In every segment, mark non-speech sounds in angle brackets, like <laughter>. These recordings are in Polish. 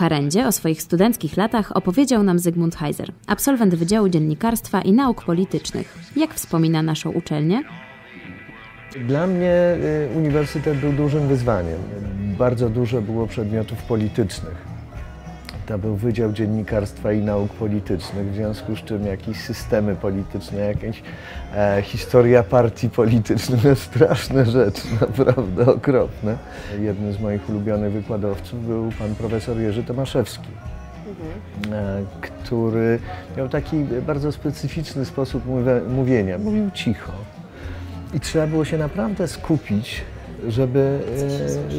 Harendzie o swoich studenckich latach opowiedział nam Zygmunt Heiser, absolwent Wydziału Dziennikarstwa i Nauk Politycznych. Jak wspomina naszą uczelnię? Dla mnie y, uniwersytet był dużym wyzwaniem. Bardzo dużo było przedmiotów politycznych. To był Wydział Dziennikarstwa i Nauk Politycznych, w związku z czym jakieś systemy polityczne, jakaś e, historia partii politycznych, no straszne rzeczy, <laughs> naprawdę okropne. Jednym z moich ulubionych wykładowców był pan profesor Jerzy Tomaszewski e, który miał taki bardzo specyficzny sposób mówienia. Mówił cicho. I trzeba było się naprawdę skupić, żeby,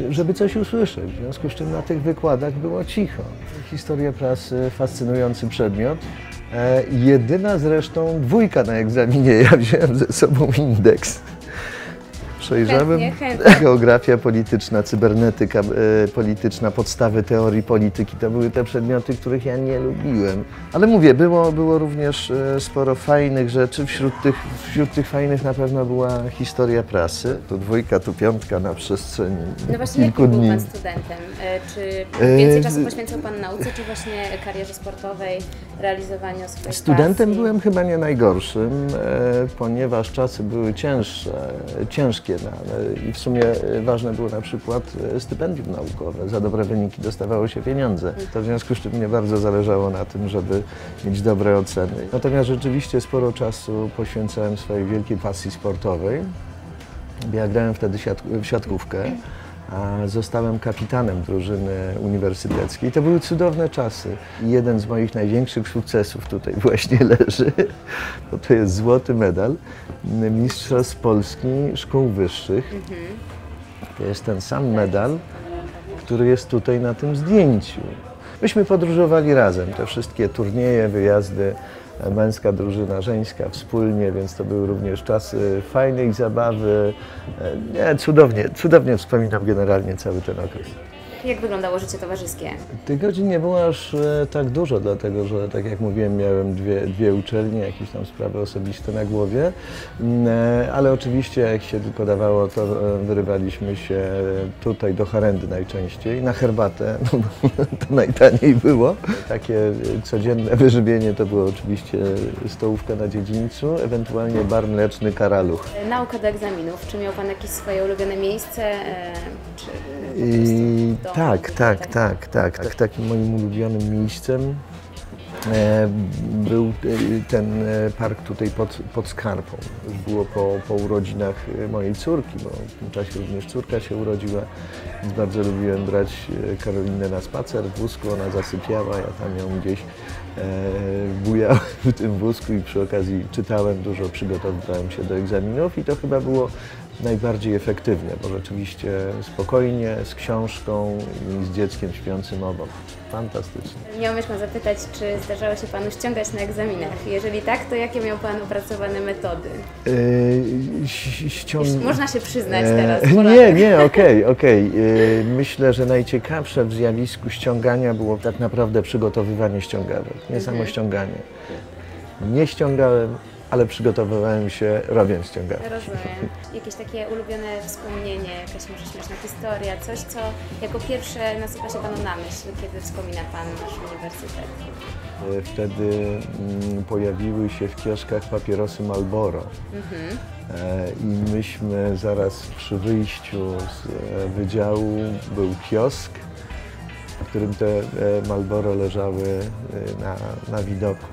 e, żeby coś usłyszeć. W związku z czym na tych wykładach było cicho. Historia prasy, fascynujący przedmiot. E, Jedyna zresztą dwójka na egzaminie. <laughs> Ja wziąłem ze sobą indeks. Przejrzałem Chętnie, chętnie. <laughs> geografia polityczna, cybernetyka e, polityczna, podstawy teorii polityki. To były te przedmioty, których ja nie lubiłem. Ale mówię, było, było również e, sporo fajnych rzeczy. Wśród tych, wśród tych fajnych na pewno była historia prasy. Tu dwójka, tu piątka na przestrzeni No właśnie, kilku jakim był dni. Pan studentem? E, Czy E, więcej czasu poświęcał Pan nauce, czy właśnie karierze sportowej, realizowaniu swoich Studentem pasji? byłem chyba nie najgorszym, e, ponieważ czasy były cięższe, ciężkie no, i w sumie e, ważne było na przykład e, stypendium naukowe. Za dobre wyniki dostawało się pieniądze. To w związku z czym mnie bardzo zależało na tym, żeby mieć dobre oceny. Natomiast rzeczywiście sporo czasu poświęcałem swojej wielkiej pasji sportowej. Ja grałem wtedy w siatkówkę. A zostałem kapitanem drużyny uniwersyteckiej. To były cudowne czasy. Jeden z moich największych sukcesów tutaj <laughs> właśnie leży, bo to jest złoty medal Mistrzostw Polski Szkół Wyższych. To jest ten sam medal, który jest tutaj na tym zdjęciu. Myśmy podróżowali razem, te wszystkie turnieje, wyjazdy, męska drużyna, żeńska wspólnie, więc to były również czasy fajnej zabawy. E, Nie, cudownie, cudownie wspominam generalnie cały ten okres. Jak wyglądało życie towarzyskie? Tych godzin nie było aż e, tak dużo, dlatego że, tak jak mówiłem, miałem dwie, dwie uczelnie, jakieś tam sprawy osobiste na głowie, Mm, e, ale oczywiście jak się tylko dawało, to e, wyrywaliśmy się tutaj do Harendy najczęściej, na herbatę, <laughs> no, bo to najtaniej było. Takie codzienne wyżywienie to było oczywiście stołówka na dziedzińcu, ewentualnie bar mleczny Karaluch. Nauka do egzaminów. Czy miał Pan jakieś swoje ulubione miejsce? Czy I prostu dom? tak, tak, tak, tak, tak. Takim moim ulubionym miejscem e, był e, ten e, park tutaj pod, pod Skarpą. Już było po, po urodzinach mojej córki, bo w tym czasie również córka się urodziła, więc bardzo lubiłem brać Karolinę na spacer w wózku, ona zasypiała, ja tam ją gdzieś bujałem w tym wózku i przy okazji czytałem dużo, przygotowywałem się do egzaminów i to chyba było najbardziej efektywne, bo rzeczywiście spokojnie, z książką i z dzieckiem śpiącym obok. Fantastycznie. Miał Pan zapytać, czy zdarzało się Panu ściągać na egzaminach? Jeżeli tak, to jakie miał Pan opracowane metody? Yy, ściąg... Można się przyznać E, teraz. Nie, nie, okej, okej. Yy, Myślę, że najciekawsze w zjawisku ściągania było tak naprawdę przygotowywanie ściągawek, nie samo ściąganie. Nie ściągałem, ale przygotowywałem się robiąc ściągawki. Rozumiem. Jakieś takie ulubione wspomnienie, jakaś może śmieszna historia, coś, co jako pierwsze nasuwa się Panu na myśl, kiedy wspomina Pan nasz uniwersytet. E, Wtedy mm, pojawiły się w kioskach papierosy Marlboro. E, I myśmy zaraz przy wyjściu z e, wydziału był kiosk, w którym te Marlboro leżały na, na widoku.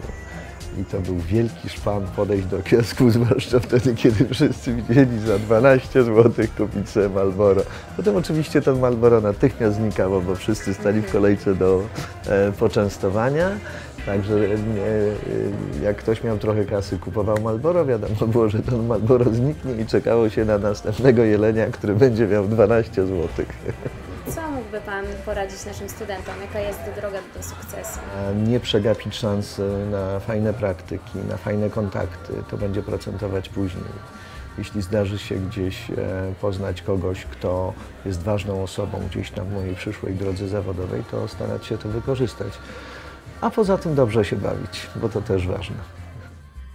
I to był wielki szpan podejść do kiosku, <laughs> zwłaszcza wtedy, kiedy wszyscy widzieli za 12 zł kupić sobie Marlboro. Potem oczywiście ten Marlboro natychmiast znikało, bo wszyscy stali w kolejce do e, poczęstowania. Także e, e, jak ktoś miał trochę kasy, kupował Marlboro, wiadomo było, że ten Marlboro zniknie i czekało się na następnego jelenia, który będzie miał 12 zł. <laughs> Mógłby Pan poradzić naszym studentom? Jaka jest droga do sukcesu? Nie przegapić szansy na fajne praktyki, na fajne kontakty, to będzie procentować później. jeśli zdarzy się gdzieś e, poznać kogoś, kto jest ważną osobą gdzieś tam w mojej przyszłej drodze zawodowej, to starać się to wykorzystać. A poza tym dobrze się bawić, bo to też ważne.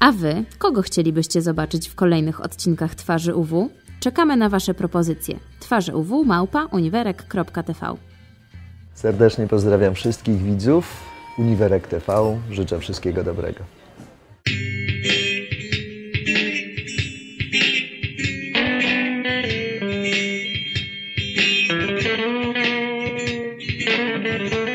A Wy, kogo chcielibyście zobaczyć w kolejnych odcinkach Twarzy UW? Czekamy na Wasze propozycje. Twarze UW małpa uniwerek.tv. Serdecznie pozdrawiam wszystkich widzów. Uniwerek TV. Życzę wszystkiego dobrego. thank you